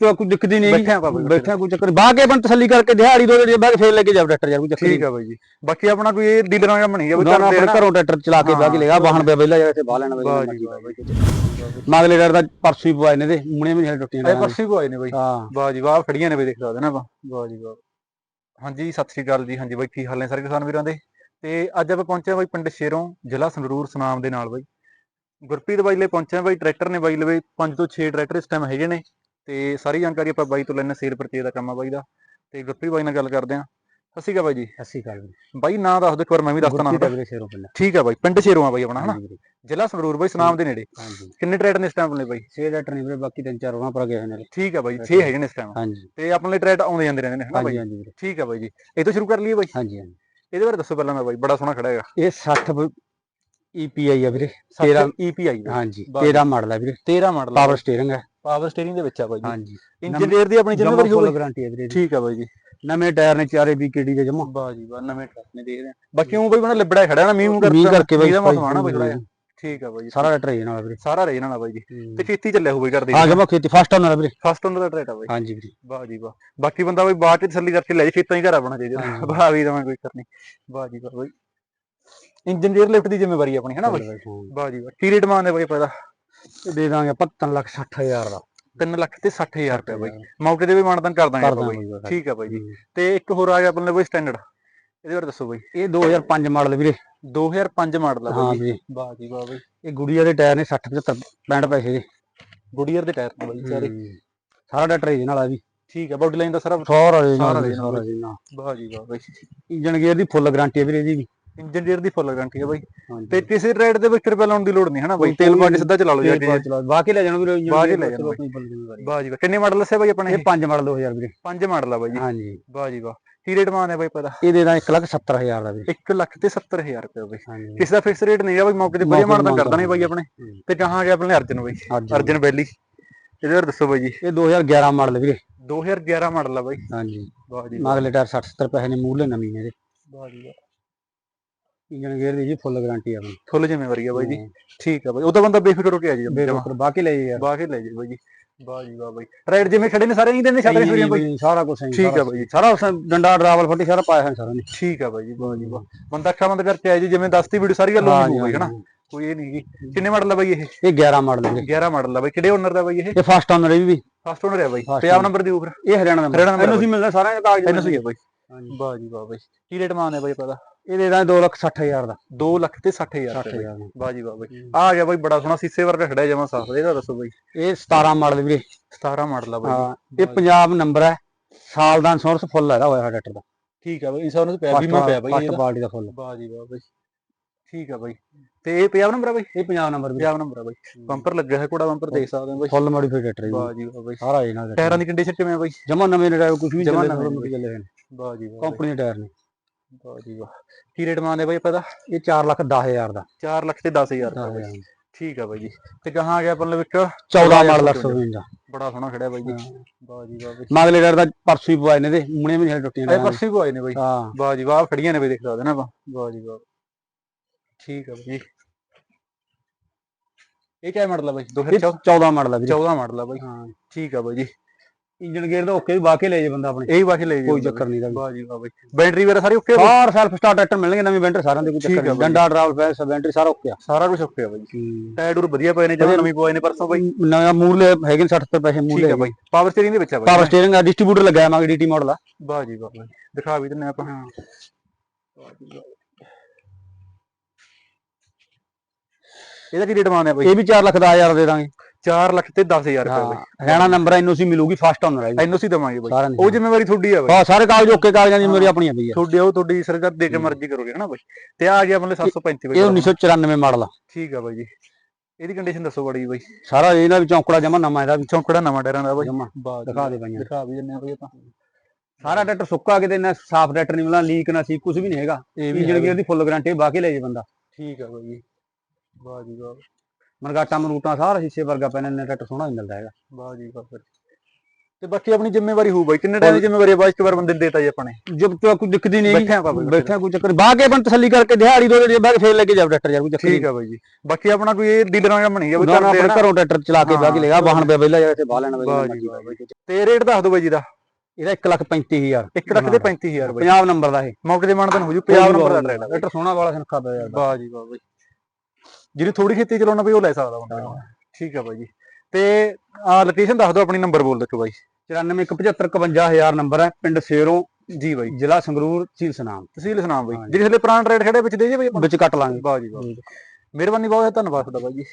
ਤੇ ਕੋਈ ਦਿਖਦੀ ਨਹੀਂ। ਬੈਠੇ ਆਪਾਂ ਬਾਈ ਬੈਠਿਆ ਕੋਈ ਚੱਕਰ। ਬਾਹ ਕੇ ਆਪਣ ਤਸੱਲੀ ਕਰਕੇ ਦਿਹਾੜੀ ਦੋ ਬਾਹ ਕੇ ਫੇਰ ਲੈ ਕੇ ਜਾਓ ਟਰੈਕਟਰ ਯਾਰ ਕੋਈ ਚੱਕਰ ਠੀਕ ਆ ਬਾਈ ਜੀ। ਬਾਕੀ ਆਪਣਾ ਕੋਈ ਇਹ ਡੀਲਰਾਂ ਦਾ ਕੰਮ ਨਹੀਂ ਵੀ ਕਰਦੇ ਆਪਣੇ ਨਾ ਘਰੋਂ ਟਰੈਕਟਰ ਚਲਾ ਕੇ ਬਾਹ ਕੇ ਲੇਗਾ ਵਾਹਣ ਪਿਆ ਪਹਿਲਾਂ ਜਾ ਇੱਥੇ ਬਾਹ ਲੈਣਾ ਬਈ ਜੀ। ਮਗਲੇ ਡਰ ਦਾ ਪਰਸੂ ਪਵਾਏ ਨੇ ਤੇ ਮੁਣੇ ਵੀ ਨਹੀਂ ਟੁੱਟੀਆਂ ਇਹ ਪਰਸੀ ਆਏ ਨੇ ਬਾਈ। ਹਾਂ। ਵਾਹ ਜੀ ਵਾਹ ਖੜੀਆਂ ਨੇ ਬਈ ਦੇਖ ਸਕਦੇ ਨਾ ਵਾਹ ਜੀ ਵਾਹ। ਹਾਂਜੀ ਸਤਿ ਸ਼੍ਰੀ ਅਕਾਲ ਜੀ। ਹਾਂਜੀ ਬਾਈ ਕੀ ਹਾਲ ਨੇ ਸਾਰੇ ਕਿਸਾਨ ਵੀਰਾਂ ਦੇ? ਤੇ ਅੱਜ ਆਪਾਂ ਪਹੁੰਚੇ ਬਾਈ ਪਿੰਡ ਸ਼ੇਰੋਂ ਜ਼ਿਲ੍ਹਾ ਸੰਗਰੂਰ ਸੁਨਾਮ ਦੇ ਨਾਲ ਬਾਈ। ਗੁਰਪ੍ਰੀਤ ਬਾਈ ਲਈ ਪਹੁੰਚੇ ਬਾਈ ਟਰੈਕਟਰ ਨੇ ਬਾਈ ਲਵੇ 5 ਤੋਂ 6 ਟਰੈਕਟਰ ਇਸ ਟਾਈਮ ਹੈਗੇ ਨੇ। ਤੇ ਸਾਰੀ ਜਾਣਕਾਰੀ ਆਪਾਂ ਬਾਈ ਤੋਂ ਲੈਣੇ ਸੇਲ ਪਰਚੇਜ ਦਾ ਕੰਮ ਆ ਬਾਈ ਦਾ। ਤੇ ਗੁਰਪ੍ਰੀਤ ਬਾਈ ਨਾਲ ਗੱਲ ਕਰਦੇ ਹਾਂ। ਸਤਿ ਸ਼੍ਰੀ ਅਕਾਲ ਬਾਈ ਜੀ। ਅੱਸੀ ਕਾਲ ਵੀਰੇ। ਬਾਈ ਨਾਂ ਦੱਸ ਦਿਓ ਇੱਕ ਵਾਰ ਮੈਂ ਵੀ ਦੱਸਦਾ ਨਾ ਸ਼ੇਰੋਂ ਠੀਕ ਆ ਬਾਈ ਪਿੰਡ ਸ਼ੇਰੋਂ ਆ ਬਾਈ ਆਪਣਾ ਹਨਾ? ਜ਼ਿਲ੍ਹਾ ਸੰਗਰੂਰ ਬਾਈ ਸੁਨਾਮ ਦੇ ਨੇੜੇ। ਹਾਂਜੀ। ਕਿੰਨੇ ਟਰੈਕਟਰ ਨੇ ਇਸ ਟਾਈਮ ਨੇ ਬਾਈ? ਛੇ ਟਰੈਕਟਰ ਨਹੀਂ ਵੀਰੇ ਬਾਕੀ ਤਿੰਨ ਚਾਰ ਉਹਨਾਂ ਪਰ ਗਏ ਹੋਏ ਨੇ ਠੀਕ ਆ ਬਾਈ 6 ਹੈਗੇ ਨੇ ਇਸ ਟਾਈਮ ਹਾਂਜੀ। ਤੇ ਆਪਣੇ ਲਈ ਟਰੈਕਟਰ ਆਉਂਦੇ ਜਾਂਦੇ ਰਹਿੰਦੇ ਨੇ ਹਨਾ ਬਾਈ? ਠੀਕ ਆ ਬਾਈ ਜੀ। ਇਹ ਤੋਂ ਸ਼ੁਰੂ ਕਰ ਲਈਏ ਬਾਈ। ਹਾਂਜੀ ਹਾਂਜੀ। ਇਹਦੇ ਬਾਰੇ ਦੱਸੋ ਪਹਿਲਾਂ ਮੈਂ ਬਾਈ ਬੜਾ ਸੋਹਣਾ ਖੜਾ ਹੈਗਾ। ਇਹ 60 EPI ਆ ਵੀਰੇ 13 EPI ਹਾਂਜੀ ਬਾਈ। 13 ਮਾਡਲ ਆ ਵੀਰੇ। 13 ਮਾਡਲ ਪਾਵਰ ਸਟੀਅਰਿੰਗ ਹੈ ਪਾਵਰ ਸਟੀਅਰਿੰਗ ਦੇ ਵਿੱਚ ਆ ਬਾਈ ਜੀ। ਹਾਂਜੀ। ਇੰਜਨ ਏਅਰ ਦੀ ਆਪਣੀ ਜ਼ਿੰਮੇਵਾਰੀ ਹੋਵੇ ਗਾਰੰਟੀ ਹੈ ਵੀਰੇ ਇਹਦੀ। ਠੀਕ ਆ ਬਾਈ ਜੀ। ਨਵੇਂ ਟਾਇਰ ਨੇ ਚਾਰੇ BKD ਦੇ ਜਮਾ। ਵਾਹ ਜੀ ਵਾਹ ਨਵੇਂ ਟਰੱਕ ਨੇ ਦੇਖਦੇ ਆ। ਬਾਕੀ ਉਹ ਬਾਈ ਬਣਾ ਲਿਬੜਾ ਖੜਾ ਨਾ ਮੀਂਹ ਮੂੰਹ ਮੀਂਹ ਕਰਕੇ ਬਾਈ ਦਾ ਮੌਸਮ ਆਣਾ ਬਾਈ ਥੋੜਾ ਠੀਕ ਆ ਬਾਈ ਸਾਰਾ ਟਰੈਕਟਰ ਨਾਲ ਵੀਰੇ। ਸਾਰਾ ਰਹਿ ਜਾਣਾ ਬਾਈ ਜੀ। ਤੇ ਖੇਤੀ ਚੱਲਿਆ ਹੋਵੇ ਕਰਦੇ ਆ ਜਮਾ ਖੇਤੀ ਫਸਟ ਆਨਰ ਵੀਰੇ। ਫਸਟ ਉਹਨਾਂ ਦਾ ਟਰੈਕਟ ਆ ਬਾਈ। ਹਾਂਜੀ ਵੀਰੇ। ਵਾਹ ਜੀ ਵਾਹ। ਬਾਕੀ ਬੰਦਾ ਬਾਈ ਬਾਅਦ ਚ ਤਸੱਲੀ ਕਰਕੇ ਲੈ ਜੇ ਖੇਤਾਂ ਹੀ ਘਰ ਆਪਣਾ ਚਾਹੀਦਾ। ਵਾਹ ਵੀ ਦਵਾਂ ਕੋਈ ਕਰਨੀ ਵਾਹ ਜੀ ਵਾਹ ਬਾਈ। ਇੰਜਨ ਲਿਫਟ ਦੀ ਜ਼ਿੰਮੇਵਾਰੀ ਆਪਣੀ ਹੈ ਨਾ ਬਾਈ ਹਾਂ। ਵਾਹ ਜੀ ਵਾਹ ਕੀ ਰੇਟ ਮੰਗਦੇ ਬਾਈ ਪੈਦਾ ਦੇ ਦਾਂਗੇ ਆਪਾਂ 3 ਲੱਖ 60 ਹਜ਼ਾਰ ਦਾ। 3 ਲੱਖ ਤੇ 60000 ਰੁਪਏ ਬਾਈ। ਮੌਕੇ ਤੇ ਵੀ ਮਾਨਦਾਨ ਕਰ ਦਾਂਗੇ ਬਾਈ। ਬਾਈ। ਠੀਕ ਆ ਬਾਈ ਜੀ। ਤੇ ਇੱਕ ਹੋਰ ਆ ਗਿਆ ਆਪਣੇ ਲਈ ਸਟੈਂਡਰਡ ਇਹਦੇ ਬਾਰੇ ਦੱਸੋ ਬਾਈ। ਇਹ 2005 ਮਾਡਲ ਵੀਰੇ। 2005 ਮਾਡਲ ਆ ਹਾਂ ਬਾਈ ਜੀ। ਵਾਹ ਜੀ ਵਾਹ ਬਾਈ। ਇਹ ਗੁੜੀਆ ਦੇ ਟਾਇਰ ਨੇ 60 75 65 ਪੈਸੇ ਦੇ। ਗੁਡੀਅਰ ਦੇ ਟਾਇਰ ਨੇ ਬਾਈ ਸਾਰੇ। ਸਾਰਾ ਟਰੈਕਟਰ ਇਹਦੇ ਨਾਲ ਆ ਵੀ। ਠੀਕ ਆ ਬਾਡੀ ਲਾਈਨ ਦਾ ਸਾਰਾ ਸਾਰਾ ਸਾਰਾ ਵਾਹ ਜੀ ਵਾਹ ਬਾਈ। ਇੰਜਨ ਗੇਅਰ ਦੀ ਫੁੱਲ ਗਾਰੰਟੀ ਹੈ ਵੀਰੇ ਇਹਦੀ ਵੀ। ਇੰਜਨ ਦੀ ਫੁੱਲ ਗਾਰੰਟੀ ਆ ਬਾਈ। ਤੇ ਕਿਸੇ ਰੇਟ ਦੇ ਵਿੱਚ ਰੁਪਏ ਲਾਉਣ ਦੀ ਲੋੜ ਨਹੀਂ ਹੈ ਨਾ ਬਾਈ ਤੇਲ ਕੇ ਸਿੱਧਾ ਚਲਾ ਲਓ ਜੀ ਬਾਕੀ ਬਾਕੀ ਲੈ ਜਾਣਾ ਵੀਰੇ ਇੰਜਨ ਗੇਅਰ ਲੈ ਜਾਣਾ। ਵਾਹ ਜੀ ਵਾਹ ਕਿੰਨੇ ਮਾਡਲ ਦੱਸਿਆ ਬਾਈ ਆਪਣੇ? ਇਹ 5 ਮਾਡਲ 2000 ਵੀਰੇ। ਪੰਜ ਮਾਡਲ ਆ ਬਾਈ ਜੀ। ਹਾਂਜੀ। ਵਾਹ ਜੀ ਵਾਹ। ਕੀ ਰੇਟ ਮੰਗਦੇ ਬਾਈ ਪਤਾ? ਇਹ ਦੇ ਦਾਂ 1 ਲੱਖ 70 ਹਜ਼ਾਰ ਦਾ ਵੀਰੇ। 1 ਲੱਖ ਤੇ 70000 ਰੁਪਏ ਬਾਈ। ਦਾ ਫਿਕਸ ਰੇਟ ਨਹੀਂ ਆ ਬਾਈ ਮੌਕੇ ਤੇ ਵਧੀਆ ਮੌਕੇ ਤੇ ਮਾਨਦਾਨ ਕਰ ਮਾਨਦਾਨ ਦਾਂਗੇ ਬਾਈ ਆਪਣੇ। ਹੂੰ। ਤੇ ਕਹਾਂ ਗਿਆ ਆਪਣੇ ਅਰਜਨ ਬਾਈ? ਅਰਜਨ ਬੈਲੀ। ਇਹਦੇ ਬਾਰੇ ਦੱਸੋ ਬਾਈ ਜੀ। ਇਹ 2011 ਮਾਡਲ ਵੀਰੇ। 2011 ਮਾਡਲ ਆ ਬਾਈ। ਹਾਂਜੀ। ਵਾਹ ਜੀ ਟਾਇਰ 60 70 ਪੈਸੇ ਨੇ ਮੂਹਰਲੇ ਨਵੀਂ ਨੇ ਇਹਦੇ। ਵਾਹ ਜੀ ਵਾਹ। ਗੇਅਰ ਦੀ ਜੀ ਫੁੱਲ ਗਾਰੰਟੀ ਆ ਆਪਣੀ ਫੁੱਲ ਜ਼ਿੰਮੇਵਾਰੀ ਆ ਬਾਈ ਜੀ। ਠੀਕ ਆ ਬਾਈ। ਉਹ ਤਾਂ ਬੰਦਾ ਬੇਫਿਕਰ ਹੋ ਕੇ ਆ ਜੀ ਜਮਾ। ਬੇਰੋਕਰ ਬਾਕੀ ਲੈ ਜੀ ਹੀ ਲੈ ਜੀ ਬਾਈ ਜੀ। ਵਾਹ ਜੀ ਵਾਹ ਬਾਈ। ਰਾਈਡ ਜਿਵੇਂ ਖੜੇ ਨੇ ਸਾਰੇ ਇਹਦੇ ਨੇ ਛਾਤਰੇ ਫਿਰੀਆਂ ਬਾਈ। ਸਾਰਾ ਕੁਝ ਠੀਕ ਆ ਬਾਈ ਜੀ। ਸਾਰਾ ਉਸ ਡੰਡਾ ਡਰਾਵਲ ਫੱਟੀ ਸਾਰਾ ਪਾਇਆ ਹੈ ਸਾਰਾ ਨੇ। ਠੀਕ ਆ ਬਾਈ ਜੀ ਵਾਹ ਜੀ ਵਾਹ। ਬੰਦਾ ਅੱਖਾਂ ਬੰਦ ਕਰਕੇ ਆਏ ਜੀ ਜਿਵੇਂ ਦੱਸਤੀ ਵੀਡੀਓ ਸਾਰੀ ਗੱਲ ਹੋਣੀ ਹੋਊਗੀ ਹਨਾ? ਕੋਈ ਇਹ ਨਹੀਂ ਗੀ ਕਿੰਨੇ ਮਾਡਲ ਆ ਬਾਈ ਇਹ? ਇਹ 11 ਮਾਡਲ ਵੀਰੇ 11 ਮਾਡਲ ਆ ਬਾਈ। ਕਿਹੜੇ ਓਨਰ ਦਾ ਬਾਈ ਇਹ? ਇਹ ਫਸਟ ਆਨਰ ਇਹ ਵੀ। ਫਸਟ ਓਨਰ ਹੈ ਬਾਈ। ਪੰਜਾਬ। ਨੰਬਰ ਦੀ ਉਪਰ ਇਹ ਹਰਿਆਣਾ ਦਾ ਹਰਿਆਣਾ number ਇਹਨੂੰ ਸੀ ਮਿਲਦਾ ਸਾਰਿਆਂ ਦੇ ਕਾਗਜ਼ ਇਹਨੂੰ ਸਹੀ ਹੈ ਬਾਈ। ਹਾਂਜੀ। ਵਾਹ ਜੀ ਵਾਹ ਬਾਈ। ਕੀ ਰੇਟ ਮੰਗਦੇ ਬਾਈ ਪਤਾ ਇਹ ਦੇ ਦਾਂ 2 ਲੱਖ 60 ਹਜ਼ਾਰ ਦਾ। 2 ਲੱਖ ਤੇ 60000 60 ਰੁਪਏ। ਹਜ਼ਾਰ ਦਾ। ਵਾਹ ਜੀ ਵਾਹ ਬਾਈ। ਆ ਗਿਆ ਬਾਈ ਬੜਾ ਸੋਹਣਾ ਸੀਸੇ ਵਰਗਾ ਖੜਾ ਜਮਾ ਸਾਫ਼। ਇਹਦਾ ਦੱਸੋ ਬਾਈ। ਇਹ 17 ਮਾਡਲ ਵੀਰੇ। 17 ਮਾਡਲ ਆ ਬਾਈ। ਹਾਂ ਇਹ ਪੰਜਾਬ ਨੰਬਰ ਹੈ। ਸਾਲ ਦਾ ਇੰਸ਼ੋਰੈਂਸ ਫੁੱਲ ਹੈਗਾ ਹੋਇਆ ਟਰੈਕਟਰ ਦਾ। ਠੀਕ ਆ ਬਾਈ ਇੰਸ਼ੋਰੈਂਸ ਪਿਆ ਬੀਮਾ ਪਿਆ ਬਾਈ ਇਹਦਾ। ਪਾਰਟੀ ਦਾ ਫੁੱਲ ਵਾਹ ਜੀ ਵਾਹ ਬਾਈ। ਠੀਕ ਆ ਬਾਈ। ਤੇ ਇਹ ਪੰਜਾਬ ਨੰਬਰ ਆ ਬਾਈ? ਇਹ ਪੰਜਾਬ ਨੰਬਰ ਪੰਜਾਬ ਨੰਬਰ ਆ ਬਾਈ। ਬੰਪਰ ਲੱਗਿਆ ਹੈ ਕੋੜਾ ਬੰਪਰ ਦੇਖ ਸਕਦੇ ਹੋ ਬਾਈ। ਫੁੱਲ ਮੋਡੀਫਾਈਡ ਟਰੈਕਟਰ ਹੈ ਵਾਹ ਜੀ ਵਾਹ ਬਾਈ। ਸਾਰਾ ਇਹ ਨਾਲ ਟਾਇਰਾਂ ਦੀ ਕੰਡੀਸ਼ਨ ਕਿਵੇਂ ਆ ਬਾਈ? ਜਮਾ ਨਵੇਂ ਨੇ ਕੁਝ ਵੀ ਜਮਾਂ ਨਵੇਂ ਚੱਲੇ ਹੋਏ ਨੇ। ਵਾਹ ਜੀ ਵਾਹ ਬਾਈ, ਕੰਪਨੀ ਦੇ ਟਾਇਰ ਨੇ। ਵਾਹ ਜੀ ਵਾਹ। ਕੀ ਰੇਟ ਮੰਗਦੇ ਬਾਈ ਪਤਾ ਇਹ 4 ਲੱਖ 10 ਹਜ਼ਾਰ ਦਾ। 4 ਲੱਖ ਤੇ 10000 ਰੁਪਏ ਬਾਈ। ਠੀਕ ਆ ਬਾਈ ਜੀ। ਤੇ ਕਹਾਂ ਆ ਗਿਆ ਆਪਣੇ ਵਿੱਚ 14 ਮਾਡਲ 855 ਦਾ। ਬੜਾ ਸੋਹਣਾ ਖੜਿਆ ਬਾਈ ਜੀ। ਵਾਹ ਜੀ ਵਾਹ ਬਾਈ। ਮਗਲੇ ਟਾਇਰ ਦਾ ਪਰਸੂ ਹੀ ਪਵਾਏ ਨੇ ਤੇ ਮੁਣੇ ਵੀ ਨਹੀਂ ਟੁੱਟੀਆਂ ਟਾਇਰਾਂ ਪਰਸੀ ਕੋ ਆਏ ਨੇ ਬਾਈ। ਹਾਂ। ਵਾਹ ਜੀ ਵਾਹ ਖੜੀਆਂ ਨੇ ਬਾਈ ਦੇਖ ਸਕਦੇ ਨਾ ਆਪਾਂ। ਵਾਹ ਜੀ ਵਾਹ। ਠੀਕ ਆ ਬਾਈ ਇਹ ਕਿਆ ਮਾਡਲ ਆ ਬਾਈ? ਇਹ 2014 14 ਮਾਡਲ ਆ ਵੀਰੇ। 14 ਮਾਡਲ ਆ ਬਾਈ। ਹਾਂ। ਠੀਕ ਆ ਬਾਈ ਜੀ। ਇੰਜਨ ਗੇਅਰ ਦਾ ਓਕੇ ਵੀ ਬਾਕੇ ਲੈ ਜੇ ਬੰਦਾ ਆਪਣੇ। ਇਹ ਹੀ ਵਾਹੇ ਲੈ ਜੀ ਕੋਈ ਚੱਕਰ ਨਹੀਂ ਦਾ ਵਾਹ ਜੀ ਵਾਹ ਬਾਈ। ਬੈਟਰੀ ਵਗੈਰਾ ਸਾਰੀ ਓਕੇ ਸਾਰ ਸੈਲਫ ਸਟਾਰਟ ਟਰੈਕਟਰ ਮਿਲਣਗੇ ਨਵੇਂ ਬੈਂਟਰ ਸਾਰਿਆਂ ਦੇ ਕੋਈ ਚੱਕਰ ਨਹੀਂ। ਡੰਡਾ ਡਰਾਵਲ ਫੈਸ ਬੈਂਟਰੀ ਸਾਰਾ ਓਕੇ ਆ। ਸਾਰਾ ਕੁਝ ਓਕੇ ਆ ਬਾਈ। ਹੂੰ। ਟਾਇਰ ਟੂਰ ਵਧੀਆ ਪਏ ਨੇ ਜਦੋਂ ਨਵੀਂ ਪਵਾਏ ਨੇ ਪਰਸੋਂ ਬਾਈ। ਨਵਾਂ ਮੂਰਲੇ ਹੈਗੇ ਨੇ 60 70 ਪੈਸੇ ਠੀਕ ਮੂਰਲੇ ਆ ਬਾਈ। ਪਾਵਰ ਸਟੀਅਰਿੰਗ ਦੇ ਵਿੱਚ ਆ ਬਾਈ। ਪਾਵਰ ਸਟੀਅਰਿੰਗ ਆ ਡਿਸਟ੍ਰੀਬਿਊਟਰ ਲੱਗਿਆ ਮਾਗੇ ਡੀਟੀ ਮਾਡਲ ਆ। ਵਾਹ ਜੀ ਵਾਹ ਬਾਈ। ਦਿਖਾ ਵੀ ਦਿੰਨੇ ਆਪਾਂ। ਇਹਦਾ ਕੀ ਰੇਟ ਮੰਗਦੇ ਆ ਬਾਈ? ਇਹ ਵੀ 4 ਲੱਖ ਦਾ ਹਜ਼ਾਰ ਦੇ ਦਾਂਗੇ। 4 ਲੱਖ ਤੇ 10000 ਰੁਪਏ ਬਾਈ। ਹਰਿਆਣਾ ਨੰਬਰ ਐਨਓਸੀ ਮਿਲੂਗੀ ਫਸਟ ਆਨਰ ਹੈ ਐਨਓਸੀ ਦਵਾਂਗੇ ਬਾਈ। ਉਹ ਜ਼ਿੰਮੇਵਾਰੀ ਤੁਹਾਡੀ ਆ ਬਾਈ। ਹਾਂ ਸਾਰੇ ਕਾਗਜ਼ ਓਕੇ ਕਾਗਜ਼ਾਂ ਦੀ ਮੇਰੀ ਆਪਣੀ ਆ ਬਈ ਤੁਹਾਡੀ ਉਹ ਤੁਹਾਡੀ ਸਰਕਾਰ ਦੇ ਕੇ ਮਰਜ਼ੀ ਕਰੋਗੇ ਹਨਾ ਬਾਈ। ਤੇ ਆ ਗਿਆ ਮਤਲਬ 735 ਬਾਈ ਇਹ 1994 ਮਾਡਲ ਆ। ਠੀਕ ਆ ਬਾਈ ਜੀ। ਇਹਦੀ ਕੰਡੀਸ਼ਨ ਦੱਸੋ ਬੜੀ ਬਾਈ। ਸਾਰਾ ਇਹਨਾਂ ਵੀ ਚੌਂਕੜਾ ਜਮਾ ਨਵਾਂ ਇਹਦਾ ਵੀ। ਚੌਂਕੜਾ ਨਵਾਂ ਟਾਇਰਾਂ ਦਾ ਬਾਈ। ਦਿਖਾ ਦੇ ਪਾਈਆਂ ਦਿਖਾ ਵੀ ਦਿੰਨੇ ਆ ਬਾਈ ਆਪਾਂ। ਸਾਰਾ ਟਰੈਕਟਰ ਸੁੱਕਾ ਕਿਤੇ ਨਾ ਸਾਫ਼ ਟਰੈਕਟਰ ਨਹੀਂ ਮਿਲਣਾ ਲੀਕ ਨਾ ਸੀ ਕੁਝ ਵੀ ਨਹੀਂ ਹੈਗਾ। ਇਹ ਵੀ ਇੰਜਨ ਹੈ ਗੇਅਰ ਦੀ ਫੁੱਲ ਗਾਰੰਟੀ ਬਾਕੀ ਲੈ ਜੇ ਬੰਦਾ। ਠੀਕ ਆ ਬਾਈ ਜੀ। ਵਾਹ ਜੀ ਵਾਹ ਮਰਗਾਟਾ ਮਰੂਟਾ ਸਾਰਾ ਹਿੱਸੇ ਵਰਗਾ ਪੈਨ ਨੇ ਟਰੈਕਟਰ ਸੋਹਣਾ ਹੀ ਮਿਲਦਾ ਹੈਗਾ। ਵਾਹ ਜੀ ਵਾਹ ਫਿਰ। ਤੇ ਬਾਕੀ ਆਪਣੀ ਜ਼ਿੰਮੇਵਾਰੀ ਹੋਊ ਬਾਈ ਕਿੰਨੇ ਟਾਈਮ ਦੀ ਜ਼ਿੰਮੇਵਾਰੀ ਆ? ਬਾਈ ਇੱਕ ਵਾਰ ਬੰਦੇ ਨੂੰ ਦੇਤਾ ਜੀ ਆਪਾਂ ਨੇ। ਜਬ ਤੱਕ ਕੋਈ ਦਿੱਕਤ ਹੀ ਨਹੀਂ ਬੈਠੇ ਆਪਾਂ ਬਾਈ, ਬੈਠੇ ਬੈਠਾ ਕੋਈ ਚੱਕਰ ਬਾਹ ਕੇ ਆਪਣ ਤਸੱਲੀ ਕਰਕੇ ਦਿਹਾੜੀ ਦੋ ਜੇ ਬਾਹ ਕੇ ਫੇਰ ਲੈ ਕੇ ਜਾ ਟਰੈਕਟਰ ਯਾਰ ਕੋਈ ਚੱਕਰ ਠੀਕ ਆ ਬਾਈ ਜੀ। ਬਾਕੀ ਆਪਣਾ ਕੋਈ ਇਹ ਡੀਲਰਾਂ ਦਾ ਬਣੀ ਆ ਨਹੀਂ ਬਈ ਆਪਣੇ ਘਰੋਂ ਟਰੈਕਟਰ ਚਲਾ ਕੇ ਬਾਹ ਕੇ ਲੇਗਾ ਹਾਂ, ਵਾਹਣ ਪਿਆ ਪਹਿਲਾਂ ਜਾ ਕੇ ਬਾਹ ਲੈਣਾ ਬਾਈ। ਤੇ ਰੇਟ ਦੱਸ ਦਿਓ ਬਾਈ ਜੀ ਦਾ। ਇਹਦਾ 1 ਲੱਖ 35000 1 ਲੱਖ ਦੇ 35000 ਬਾਈ। ਪੰਜਾਬ ਨੰਬਰ ਦਾ ਇਹ। ਮੌਕੇ ਦੇ ਮਾਨਤਨ ਹੋ ਜੂ 50 ਨੰਬਰ ਦਾ ਟਰੈਕਟਰ। ਸੋਹਣਾ ਵਾਲਾ ਸੰਖਾ ਪਿਆ ਯਾਰ। ਵਾਹ ਜੀ ਵਾਹ ਬਾਈ। ਜਿਹਨੇ ਥੋੜੀ ਖੇਤੀ ਚਲਾਉਣਾ ਬਈ ਉਹ ਲੈ ਸਕਦਾ ਬੰਦਾ ਠੀਕ ਆ ਬਾਈ ਜੀ। ਤੇ ਆ ਲੋਕੇਸ਼ਨ ਦੱਸ ਦਿਓ ਆਪਣੀ ਨੰਬਰ ਬੋਲ ਦਿਓ ਬਾਈ। 9475551000 ਨੰਬਰ ਹੈ ਪਿੰਡ ਸੇਰੋਂ ਜੀ ਬਾਈ। ਜ਼ਿਲ੍ਹਾ ਸੰਗਰੂਰ ਝੀਲ ਸਨਾਮ। ਤਹਿਸੀਲ ਸੁਨਾਮ ਬਾਈ। ਜਿਹੜੇ ਹਲੇ ਪੁਰਾਣਾ ਰੇਟ ਖੜੇ ਵਿੱਚ ਦੇ ਜੇ ਬਾਈ? ਵਿੱਚ ਕੱਟ ਲਾਂਗੇ। ਵਾਹ ਜੀ ਵਾਹ। ਮਿਹਰਬਾਨੀ ਬਹੁਤ ਹੈ ਧੰਨਵਾਦ ਤੁਹਾਡਾ ਬਾਈ ਜੀ।